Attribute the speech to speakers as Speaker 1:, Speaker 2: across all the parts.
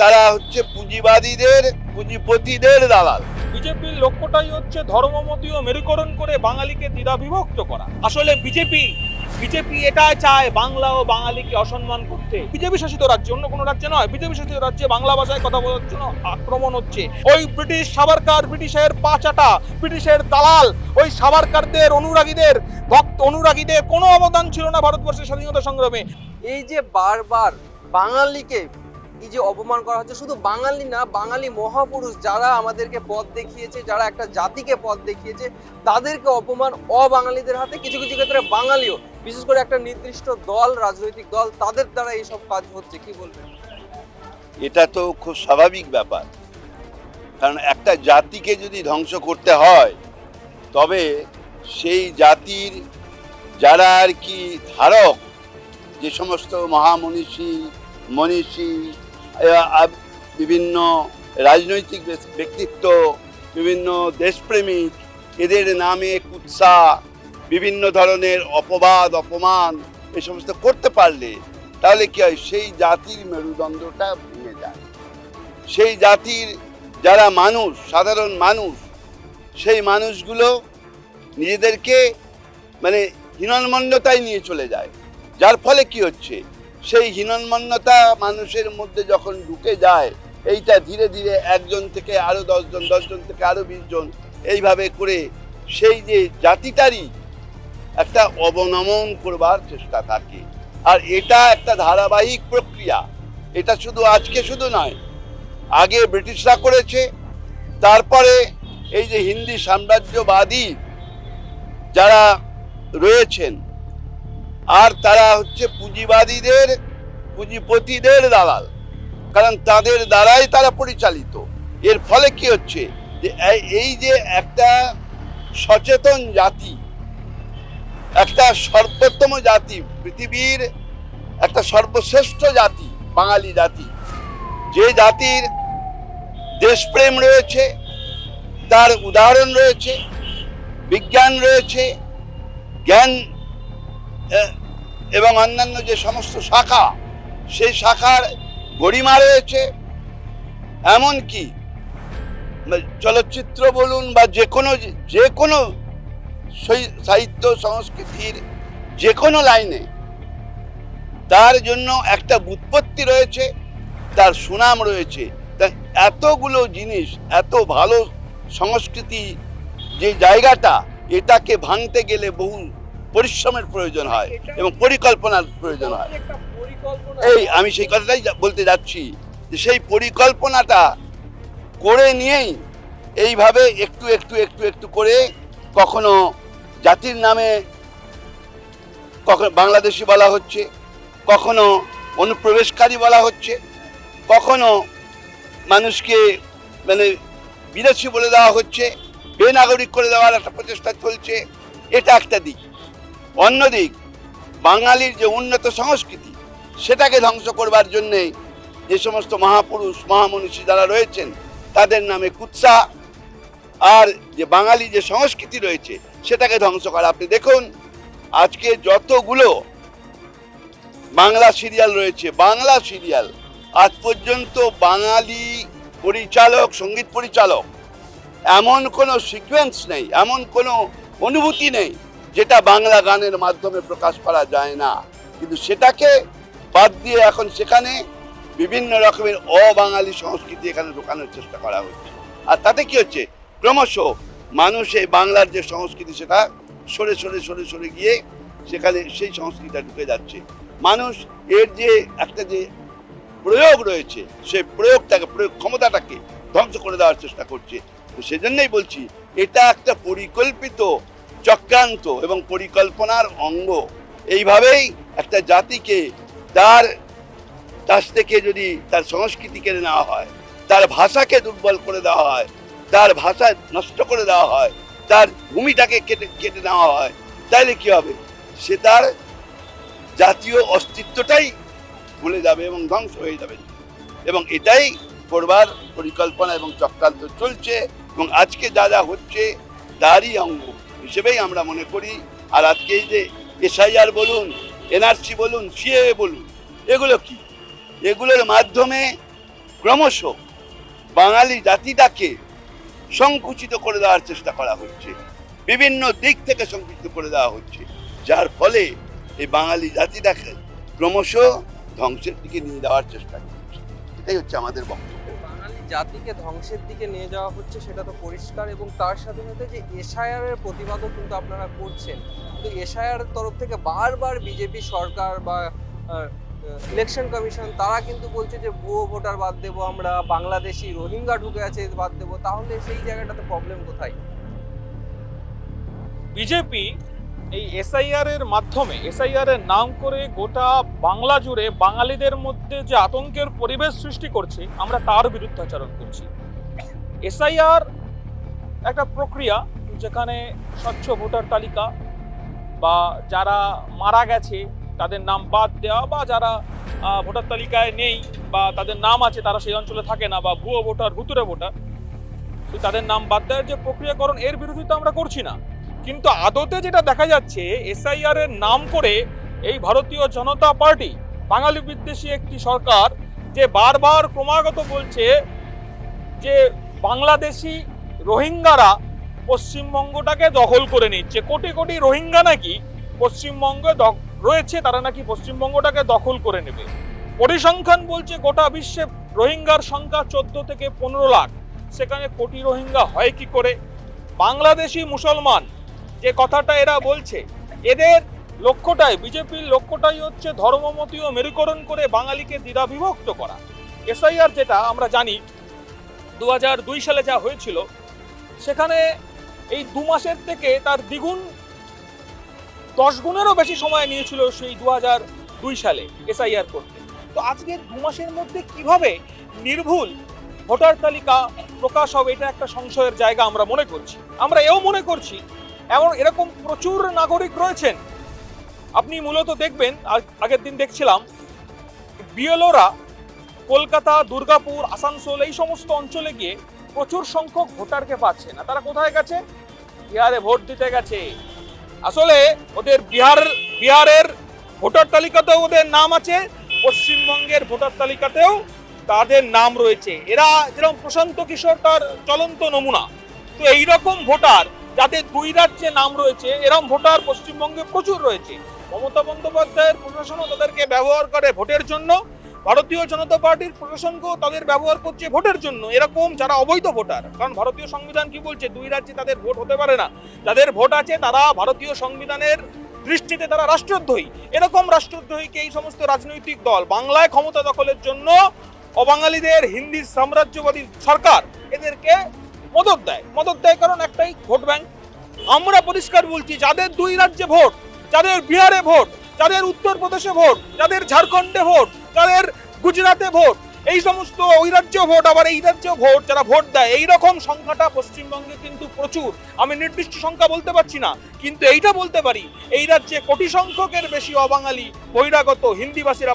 Speaker 1: তারা হচ্ছে পুঁজিবাদীদের পুঁজিপতিদের দালাল।
Speaker 2: বিজেপির লক্ষ্যটাই হচ্ছে ধর্মমতীয় মেরুকরণ করে বাঙালিকে দ্বিধা বিভক্ত করা। আসলে বিজেপি বিজেপি এটা চায় বাংলা ও বাঙালিকে অসম্মান করতে। বিজেপি শাসিত রাজ্যে অন্য কোনো রাজ্যে নয়। বিজেপি শাসিত রাজ্যে বাংলা ভাষায় কথা বলার জন্য আক্রমণ হচ্ছে। ওই ব্রিটিশ সাবারকার ব্রিটিশের পাচাটা ব্রিটিশের দালাল ওই সাবারকারদের অনুরাগীদের ভক্ত অনুরাগীদের কোনো অবদান ছিল না ভারতবর্ষের স্বাধীনতা সংগ্রামে।
Speaker 3: এই যে বারবার বাঙালিকে এই যে অপমান করা হচ্ছে, শুধু বাঙালি না, বাঙালি মহাপুরুষ যারা আমাদেরকে পথ দেখিয়েছে, যারা একটা জাতিকে পথ দেখিয়েছে, তাদেরকে অপমান অবাঙালিদের হাতে, কিছু কিছু ক্ষেত্রে বাঙালিও, বিশেষ করে একটা নির্দিষ্ট দল, রাজনৈতিক দল, তাদের দ্বারা এইসব কাজ হচ্ছে, কি বলবেন?
Speaker 1: এটা তো খুব স্বাভাবিক ব্যাপার। কারণ একটা জাতিকে যদি ধ্বংস করতে হয়, তবে সেই জাতির যারা আর কি ধারক, যে সমস্ত মহামনীষী, মনীষী বিভিন্ন রাজনৈতিক ব্যক্তিত্ব, বিভিন্ন দেশপ্রেমিক, এদের নামে কুৎসা, বিভিন্ন ধরনের অপবাদ, অপমান এ সমস্ত করতে পারলে তাহলে কি হয়? সেই জাতির মেরুদণ্ডটা ভেঙে যায়। সেই জাতির যারা মানুষ, সাধারণ মানুষ, সেই মানুষগুলো নিজেদেরকে মানে হীনন্মন্যতায় নিয়ে চলে যায়। যার ফলে কি হচ্ছে? সেই হীনন্মন্যতা মানুষের মধ্যে যখন ঢুকে যায়, এইটা ধীরে ধীরে একজন থেকে আরও দশজন দশজন থেকে আরও বিশ জন এইভাবে করে সেই যে জাতিটারই একটা অবনমন করবার চেষ্টা থাকে। আর এটা একটা ধারাবাহিক প্রক্রিয়া। এটা শুধু আজকে শুধু নয়, আগে ব্রিটিশরা করেছে, তারপরে এই যে হিন্দি সাম্রাজ্যবাদী যারা রয়েছেন আর তারা হচ্ছে পুঁজিবাদীদের, পুঁজিপতিদের দালাল। কারণ তাদের দ্বারাই তারা পরিচালিত। এর ফলে কি হচ্ছে? যে এই- যে একটা সচেতন জাতি, একটা সর্বোত্তম জাতি, পৃথিবীর একটা সর্বশ্রেষ্ঠ জাতি, বাঙালি জাতি, যে জাতির দেশপ্রেম রয়েছে, তার উদাহরণ রয়েছে, বিজ্ঞান রয়েছে, জ্ঞান এবং অন্যান্য যে সমস্ত শাখা, সেই শাখার গরিমা রয়েছে। এমনকি মানে চলচ্চিত্র বলুন বা যে কোনো যে কোনো সাহিত্য সংস্কৃতির যে কোনো লাইনে তার জন্য একটা বুৎপত্তি রয়েছে, তার সুনাম রয়েছে। এতগুলো জিনিস, এত ভালো সংস্কৃতি যে জায়গাটা, এটাকে ভাঙতে গেলে বহু পরিশ্রমের প্রয়োজন হয় এবং পরিকল্পনার প্রয়োজন হয়। এই আমি সেই কথাটাই বলতে যাচ্ছি যে সেই পরিকল্পনাটা করে নিয়েই এইভাবে একটু একটু একটু একটু করে কখনো জাতির নামে কখনো বাংলাদেশি বলা হচ্ছে কখনো অনুপ্রবেশকারী বলা হচ্ছে কখনো মানুষকে মানে বিদেশি বলে দেওয়া হচ্ছে বেনাগরিক করে দেওয়ার একটা প্রচেষ্টা চলছে। এটা একটা দিক। অন্য দিক বাঙালির যে উন্নত সংস্কৃতি, সেটাকে ধ্বংস করবার জন্যে যে সমস্ত মহাপুরুষ, মহামনীষী যারা রয়েছেন, তাদের নামে কুৎসা। আর যে বাঙালি যে সংস্কৃতি রয়েছে, সেটাকে ধ্বংস করা। আপনি দেখুন, আজকে যতগুলো বাংলা সিরিয়াল রয়েছে, বাংলা সিরিয়াল, আজ পর্যন্ত বাঙালি পরিচালক, সংগীত পরিচালক, এমন কোনো সিকোয়েন্স নেই, এমন কোনো অনুভূতি নেই যেটা বাংলা গানের মাধ্যমে প্রকাশ করা যায় না। কিন্তু সেটাকে বাদ দিয়ে এখন সেখানে বিভিন্ন রকমের অবাঙালি সংস্কৃতি এখানে ঢোকানোর চেষ্টা করা হচ্ছে। আর তাতে কি হচ্ছে? ক্রমশ মানুষ এই বাংলার যে সংস্কৃতি, সেটা সরে সরে সরে সরে গিয়ে সেখানে সেই সংস্কৃতিটা ঢুকে যাচ্ছে। মানুষ এর যে একটা যে প্রয়োগ রয়েছে, সেই প্রয়োগটাকে, প্রয়োগ ক্ষমতাটাকে ধ্বংস করে দেওয়ার চেষ্টা করছে। তো সেজন্যই বলছি, এটা একটা পরিকল্পিত চক্রান্ত এবং পরিকল্পনার অঙ্গ। এইভাবেই একটা জাতিকে তার কাছ থেকে যদি তার সংস্কৃতি কেড়ে নেওয়া হয়, তার ভাষাকে দুর্বল করে দেওয়া হয়, তার ভাষা নষ্ট করে দেওয়া হয়, তার ভূমিটাকে কেটে কেটে নেওয়া হয়, তাইলে কি হবে? সে তার জাতীয় অস্তিত্বটাই ভুলে যাবে এবং ধ্বংস হয়ে যাবে। এবং এটাই করবার পরিকল্পনা এবং চক্রান্ত চলছে এবং আজকে যা যা হচ্ছে, তারই অঙ্গ। হিসেবেই আমরা মনে করি। আর আজকে এই যে এসআইআর বলুন, এনআরসি বলুন সিএ বলুন, এগুলো কি? এগুলোর মাধ্যমে ক্রমশ বাঙালি জাতিটাকে সংকুচিত করে দেওয়ার চেষ্টা করা হচ্ছে। বিভিন্ন দিক থেকে সংকুচিত করে দেওয়া হচ্ছে। যার ফলে এই বাঙালি জাতিটাকে ক্রমশ ধ্বংসের দিকে নিয়ে যাওয়ার চেষ্টা করছে। এটাই হচ্ছে আমাদের বক্তব্য।
Speaker 3: জাতিকে ধ্বংসের দিকে নিয়ে যাওয়া হচ্ছে সেটা তো পরিষ্কার এবং তার সাথে সাথে যে এসআইআর এর প্রতিবাদও কিন্তু আপনারা করছেন। কিন্তু এসআইআর তরফ থেকে বারবার বিজেপি সরকার বা ইলেকশন কমিশন তারা কিন্তু বলছে যে, ভুয়ো ভোটার বাদ দেবো আমরা, বাংলাদেশি রোহিঙ্গা ঢুকে আছে, বাদ দেবো। তাহলে সেই জায়গাটাতে প্রবলেম কোথায়?
Speaker 2: বিজেপি এই এসআইআর এর মাধ্যমে এসআইআর এর নাম করে গোটা বাংলা জুড়ে বাঙালিদের মধ্যে যে আতঙ্কের পরিবেশ সৃষ্টি করছে, আমরা তার বিরুদ্ধাচরণ করছি। এসআইআর একটা প্রক্রিয়া যেখানে স্বচ্ছ ভোটার তালিকা বা যারা মারা গেছে, তাদের নাম বাদ দেওয়া বা যারা ভোটার তালিকায় নেই বা তাদের নাম আছে, তারা সেই অঞ্চলে থাকে না বা ভুয়ো ভোটার ভুতুরে ভোটার তাদের নাম বাদ দেওয়ার যে প্রক্রিয়াকরণ, এর বিরোধিতা আমরা করছি না। কিন্তু আদতে যেটা দেখা যাচ্ছে এসআইআর এর নাম করে এই ভারতীয় জনতা পার্টি, বাঙালি বিদ্বেষী একটি সরকার, যে বারবার ক্রমাগত বলছে যে বাংলাদেশি রোহিঙ্গারা পশ্চিমবঙ্গটাকে দখল করে নিচ্ছে। কোটি কোটি রোহিঙ্গা নাকি পশ্চিমবঙ্গে রয়েছে, তারা নাকি পশ্চিমবঙ্গটাকে দখল করে নেবে। পরিসংখ্যান বলছে গোটা বিশ্বে রোহিঙ্গার সংখ্যা চোদ্দ থেকে পনেরো লাখ। সেখানে কোটি রোহিঙ্গা হয় কি করে? বাংলাদেশি মুসলমান যে কথাটা এরা বলছে, এদের লক্ষ্যটাই, বিজেপির লক্ষ্যটাই হচ্ছে ধর্মমতি ও মেরুকরণ করে বাঙালিকে দ্বিধা বিভক্ত করা। এসআইআর যেটা, আমরা জানি দু দুই সালে যা হয়েছিল, সেখানে এই দু মাসের থেকে তার দ্বিগুণ, দশ গুণেরও বেশি সময় নিয়েছিল সেই দু দুই সালে এসআইআর করতে। তো আজকে দু মাসের মধ্যে কীভাবে নির্ভুল ভোটার তালিকা প্রকাশ হবে, এটা একটা সংশয়ের জায়গা আমরা মনে করছি। আমরা এও মনে করছি এমন এরকম প্রচুর নাগরিক রয়েছেন। আপনি মূলত দেখবেন আগের দিন দেখছিলাম, বিএলওরা কলকাতা, দুর্গাপুর, আসানসোল এই সমস্ত অঞ্চলে গিয়ে প্রচুর সংখ্যক ভোটারকে পাচ্ছে না। তারা কোথায় গেছে? বিহারে ভোট দিতে গেছে। আসলে ওদের বিহার, বিহারের ভোটার তালিকাতেও ওদের নাম আছে, পশ্চিমবঙ্গের ভোটার তালিকাতেও তাদের নাম রয়েছে। এরা যেরকম প্রশান্ত কিশোর তার চলন্ত নমুনা। তো এইরকম ভোটার যাদের দুই রাজ্যে নাম রয়েছে, এরম ভোটার পশ্চিমবঙ্গে প্রচুর রয়েছে। মমতা বন্দ্যোপাধ্যায়ের প্রশাসনও তাদেরকে ব্যবহার করে ভোটের জন্য। ভারতীয় জনতা পার্টির প্রশাসনকেও তাদের ব্যবহার করছে ভোটের জন্য। এরকম যারা অবৈধ ভোটার, কারণ ভারতীয় সংবিধান কি বলছে? দুই রাজ্যে তাদের ভোট হতে পারে না। যাদের ভোট আছে তারা ভারতীয় সংবিধানের দৃষ্টিতে তারা রাষ্ট্রদ্রোহী। এরকম রাষ্ট্রদ্রোহীকে এই সমস্ত রাজনৈতিক দল বাংলায় ক্ষমতা দখলের জন্য অবাঙালিদের হিন্দি সাম্রাজ্যবাদী সরকার এদেরকে মদত দেয়। মদত দেয় কারণ একটাই, ভোট ব্যাংক। আমরা পরিষ্কার বলছি, যাদের দুই রাজ্যে ভোট, যাদের বিহারে ভোট, যাদের উত্তরপ্রদেশে ভোট, যাদের ঝাড়খণ্ডে ভোট, যাদের গুজরাটে ভোট, এই সমস্ত ওই রাজ্য ভোট, আবার এই রাজ্য ভোট, যারা ভোট দেয় এই রকম সংখ্যাটা পশ্চিমবঙ্গে কিন্তু প্রচুর। আমি নির্দিষ্ট সংখ্যা বলতে পারছি না, কিন্তু এইটা বলতে পারি, এই রাজ্যে কোটি সংখ্যকের বেশি অবাঙালি, বহিরাগত হিন্দিভাষীরা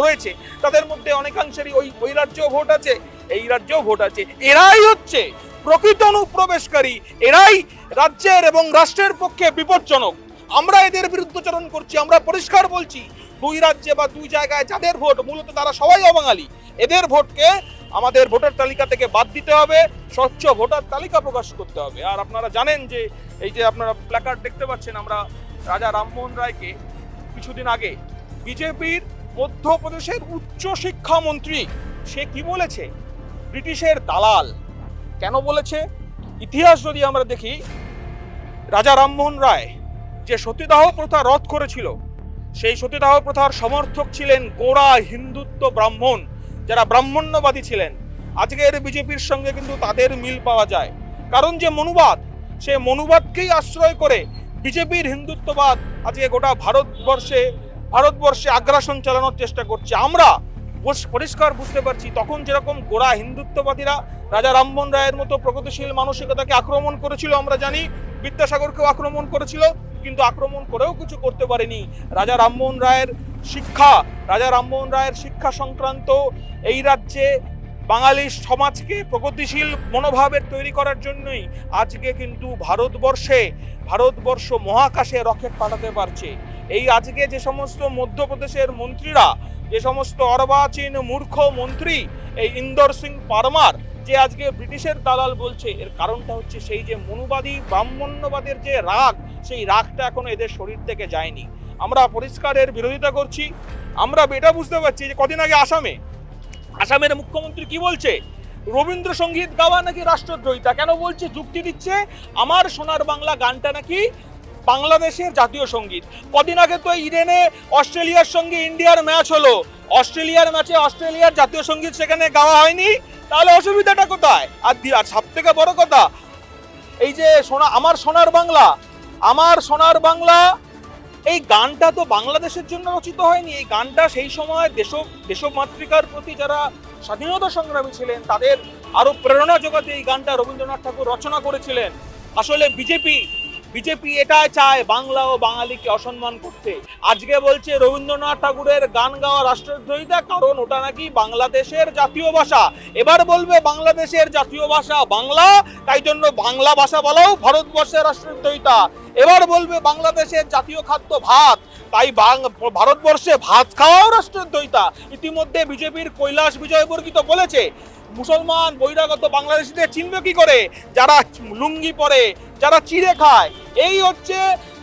Speaker 2: রয়েছে। তাদের মধ্যে অনেকাংশেরই ওই ওই রাজ্যেও ভোট আছে, এই রাজ্যেও ভোট আছে। এরাই হচ্ছে প্রকৃত অনুপ্রবেশকারী, এরাই রাজ্যের এবং রাষ্ট্রের পক্ষে বিপজ্জনক। আমরা এদের বিরুদ্ধচারণ করছি, আমরা পরিষ্কার বলছি, দুই রাজ্যে বা দুই জায়গায় যাদের ভোট, মূলত তারা সবাই অবাঙালি। এদের ভোটকে আমাদের ভোটার তালিকা থেকে বাদ দিতে হবে, স্বচ্ছ ভোটার তালিকা প্রকাশ করতে হবে। আর আপনারা জানেন যে, এই যে আপনারা প্ল্যাকার্ড দেখতে পাচ্ছেন, আমরা রাজা রামমোহন রায়কে কিছুদিন আগে বিজেপির মধ্যপ্রদেশের উচ্চ শিক্ষামন্ত্রী সে কি বলেছে? ব্রিটিশের দালাল। কেন বলেছে? ইতিহাস যদি আমরা দেখি, রাজা রামমোহন রায় যে সতীদাহ প্রথা রদ করেছিল, সেই সতীদাহ প্রথার সমর্থক ছিলেন গোড়া হিন্দুত্ব ব্রাহ্মণ, যারা ব্রাহ্মণ্যবাদী ছিলেন। আজকের বিজেপির সঙ্গে কিন্তু তাদের মিল পাওয়া যায়। কারণ যে মনুবাদ, সে মনুবাদকেই আশ্রয় করে বিজেপির হিন্দুত্ববাদ আজকে গোটা ভারতবর্ষে ভারতবর্ষে আগ্রাসন চালানোর চেষ্টা করছে। আমরা পরিষ্কার বুঝতে পারছি, তখন যেরকম গোড়া হিন্দুত্ববাদীরা রাজা রামমোহন রায়ের মতো প্রগতিশীল মানসিকতাকে আক্রমণ করেছিল, আমরা জানি, বিদ্যাসাগরকেও আক্রমণ করেছিল, কিন্তু আক্রমণ করেও কিছু করতে পারেনি। রাজা রামমোহন রায়ের শিক্ষা, রাজা রামমোহন রায়ের শিক্ষা সংক্রান্ত এই রাজ্যে বাঙালি সমাজকে প্রগতিশীল মনোভাবের তৈরি করার জন্যই আজকে কিন্তু ভারতবর্ষে, ভারতবর্ষ মহাকাশে রকেট পাঠাতে পারছে। এই আজকে যে সমস্ত মধ্যপ্রদেশের মন্ত্রীরা, যে সমস্ত অর্বাচীন মূর্খ মন্ত্রী, এই ইন্দর সিং পারমার, যে আজকে ব্রিটিশের দালাল বলছে, এর কারণটা হচ্ছে সেই যে মনুবাদী, ব্রাহ্মণ্যবাদের যে রাগ, সেই রাগটা এখনও এদের শরীর থেকে যায়নি। আমরা পরিষ্কার এর বিরোধিতা করছি। আমরা এটা বুঝতে পারছি যে কদিন আগে আসামে, আসামের মুখ্যমন্ত্রী কি বলছে? রবীন্দ্রসঙ্গীত গাওয়া নাকি রাষ্ট্রদ্রোহিতা? কেন বলছে? যুক্তি দিচ্ছে, আমার সোনার বাংলা গানটা নাকি বাংলাদেশের জাতীয় সংগীত। কদিন আগে তো ইডেনে অস্ট্রেলিয়ার সঙ্গে ইন্ডিয়ার ম্যাচ হলো। অস্ট্রেলিয়ার ম্যাচে অস্ট্রেলিয়ার জাতীয় সংগীত সেখানে গাওয়া হয়নি। তাহলে অসুবিধাটা কোথায়? আর আর সব থেকে বড় কথা, এই যে সোনা আমার সোনার বাংলা, আমার সোনার বাংলা, এই গানটা তো বাংলাদেশের জন্য রচিত হয়নি। এই গানটা সেই সময় দেশ দেশমাতৃকার প্রতি যারা স্বাধীনতা সংগ্রামী ছিলেন, তাদের আরও প্রেরণা জোগাতে এই গানটা রবীন্দ্রনাথ ঠাকুর রচনা করেছিলেন। আসলে বিজেপি বিজেপি এটাই চায় বাংলা ও বাঙালিকে অসম্মান করতে। আজকে বলছে রবীন্দ্রনাথ ঠাকুরের গান গাওয়া রাষ্ট্রদ্রোহিতা, কারণ ওটা নাকি বাংলাদেশের জাতীয় ভাষা। এবার বলবে বাংলাদেশের জাতীয় ভাষা বাংলা, তাই জন্য বাংলা ভাষা বলাও ভারতবর্ষের রাষ্ট্রদ্রোহিতা। এবার বলবে বাংলাদেশের জাতীয় খাদ্য ভাত, তাই ভারতবর্ষে ভাত খাওয়াও রাষ্ট্রদ্রোহিতা। ইতিমধ্যে বিজেপির কৈলাস বিজয়বর্গিত বলেছে মুসলমান বহিরাগত বাংলাদেশিদের চিনবে কি করে? যারা লুঙ্গি পরে, যারা চিড়ে খায়, এই হচ্ছে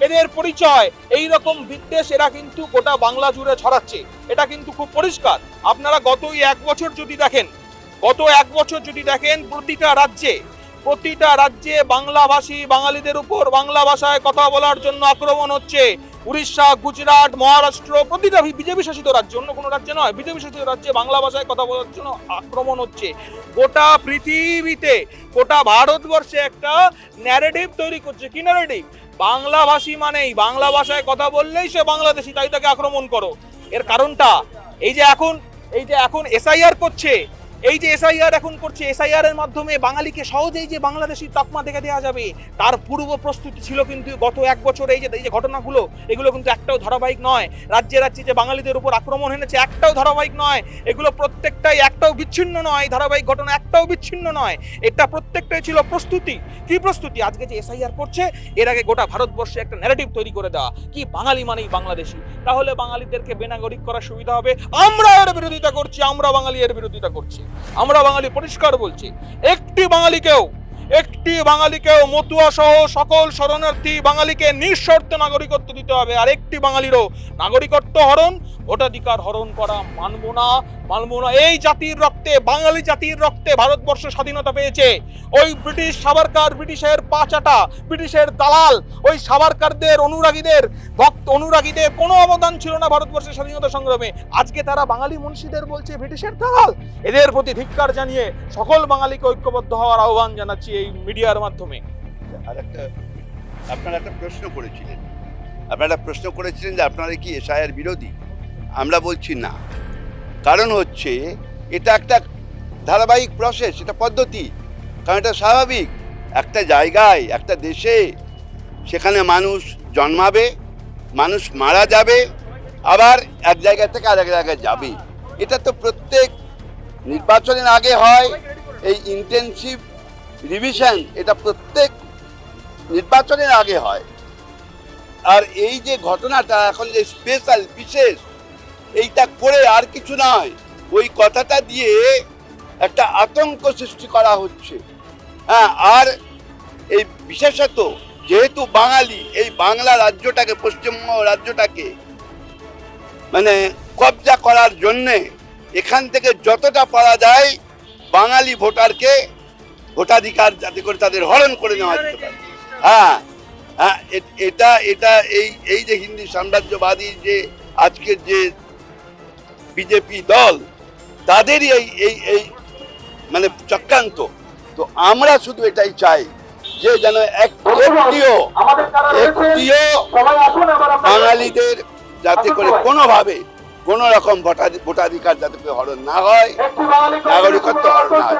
Speaker 2: এদের পরিচয়। এই রকম বিদ্বেষ এরা কিন্তু গোটা বাংলা জুড়ে ছড়াচ্ছে। এটা কিন্তু খুব পরিষ্কার। আপনারা গত এক বছর যদি দেখেন, গত এক বছর যদি দেখেন প্রতিটা রাজ্যে প্রতিটা রাজ্যে বাংলাভাষী বাঙালিদের উপর বাংলা ভাষায় কথা বলার জন্য আক্রমণ হচ্ছে। উড়িষ্যা, গুজরাট, মহারাষ্ট্র প্রতিটা বিজেপি শাসিত রাজ্য, অন্য কোনো রাজ্যে নয়। বিজেপি শাসিত রাজ্যে বাংলা ভাষায় কথা বলার জন্য আক্রমণ হচ্ছে। গোটা পৃথিবীতে, গোটা ভারতবর্ষে একটা ন্যারেটিভ তৈরি করছে। কি ন্যারেটিভ বাংলাভাষী মানেই, বাংলা ভাষায় কথা বললেই সে বাংলাদেশি, তাই তাকে আক্রমণ করো। এর কারণটা, এই যে এখন, এই যে এখন এসআইআর করছে এই যে এসআইআর এখন করছে এসআইআর এর মাধ্যমে বাঙালিকে সহজেই যে বাংলাদেশি তকমা দেখে দেওয়া যাবে, তার পূর্ব প্রস্তুতি ছিল কিন্তু গত এক বছর এই যে এই যে ঘটনাগুলো, এগুলো কিন্তু একটাও ধারাবাহিক নয়। রাজ্যে রাজ্যে যে বাঙালিদের উপর আক্রমণ এনেছে, একটাও ধারাবাহিক নয়। এগুলো প্রত্যেকটাই একটাও বিচ্ছিন্ন নয়, ধারাবাহিক ঘটনা একটাও বিচ্ছিন্ন নয়। এটা প্রত্যেকটাই ছিল প্রস্তুতি। কি প্রস্তুতি? আজকে যে এসআইআর করছে, এর আগে গোটা ভারতবর্ষে একটা ন্যারেটিভ তৈরি করে দেওয়া। কি বাঙালি মানেই বাংলাদেশি? তাহলে বাঙালিদেরকে বেনাগরিক করার সুবিধা হবে। আমরা এর বিরোধিতা করছি, আমরা বাঙালি এর বিরোধিতা করছি। আমরা বাঙালি পরিষ্কার বলছি একটি বাঙালিকেও একটি বাঙালিকেও মতুয়া সহ সকল শরণার্থী বাঙালিকে নিঃশর্ত নাগরিকত্ব দিতে হবে। আর একটি বাঙালিরও নাগরিকত্ব হরণ, ভোটাধিকার হরণ করা মানব না মানব না। এই জাতির রক্তে, বাঙালি জাতির রক্তে ভারতবর্ষ স্বাধীনতা পেয়েছে। ওই ব্রিটিশ সাবারকার ব্রিটিশের পাচাটা ব্রিটিশের দালাল, ওই সাবারকারদের অনুরাগীদের, ভক্ত অনুরাগীদের কোনো অবদান ছিল না ভারতবর্ষের স্বাধীনতা সংগ্রামে। আজকে তারা বাঙালি মনীষীদের বলছে, ব্রিটিশের দালাল। এদের প্রতি ধিক্কার জানিয়ে সকল বাঙালিকে ঐক্যবদ্ধ হওয়ার আহ্বান জানাচ্ছি। এই মিডিয়ার মাধ্যমে।
Speaker 1: আর একটা, আপনারা একটা প্রশ্ন করেছিলেন। আপনারা প্রশ্ন করেছিলেন যে আপনারা কি এসআইয়ের বিরোধী? আমরা বলছি না। কারণ হচ্ছে, এটা একটা ধারাবাহিক প্রসেস এটা পদ্ধতি। কারণ এটা স্বাভাবিক। একটা জায়গায়, একটা দেশে, সেখানে মানুষ জন্মাবে, মানুষ মারা যাবে, আবার এক জায়গা থেকে আরেক জায়গায় যাবে। এটা তো প্রত্যেক নির্বাচনের আগে হয়, এই ইন্টেনসিভ রিভিশন এটা প্রত্যেক নির্বাচনের আগে হয়। আর এই যে ঘটনাটা, এখন যে স্পেশাল বিশেষ, এইটা করে আর কিছু নয়। ওই কথাটা দিয়ে একটা আতঙ্ক সৃষ্টি করা হচ্ছে। হ্যাঁ আর এই বিশেষত যেহেতু বাঙালি, এই বাংলা রাজ্যটাকে, পশ্চিমবঙ্গ রাজ্যটাকে মানে কবজা করার জন্যে এখান থেকে যতটা পারা যায় বাঙালি ভোটারকে ভোটাধিকার যাতে করে তাদের হরণ করে নেওয়া যেতে পারে। হ্যাঁ হ্যাঁ এটা এটা এই এই যে হিন্দি সাম্রাজ্যবাদী যে আজকের যে বিজেপি দল তাদেরই এই এই এই মানে চক্রান্ত। তো আমরা শুধু এটাই চাই যে যেন এক- একটিও একটিও বাঙালিদের যাতে করে কোনোভাবে কোনো রকম ভোটাধিকার যাতে করে হরণ না হয় নাগরিকত্ব হরণ না হয়।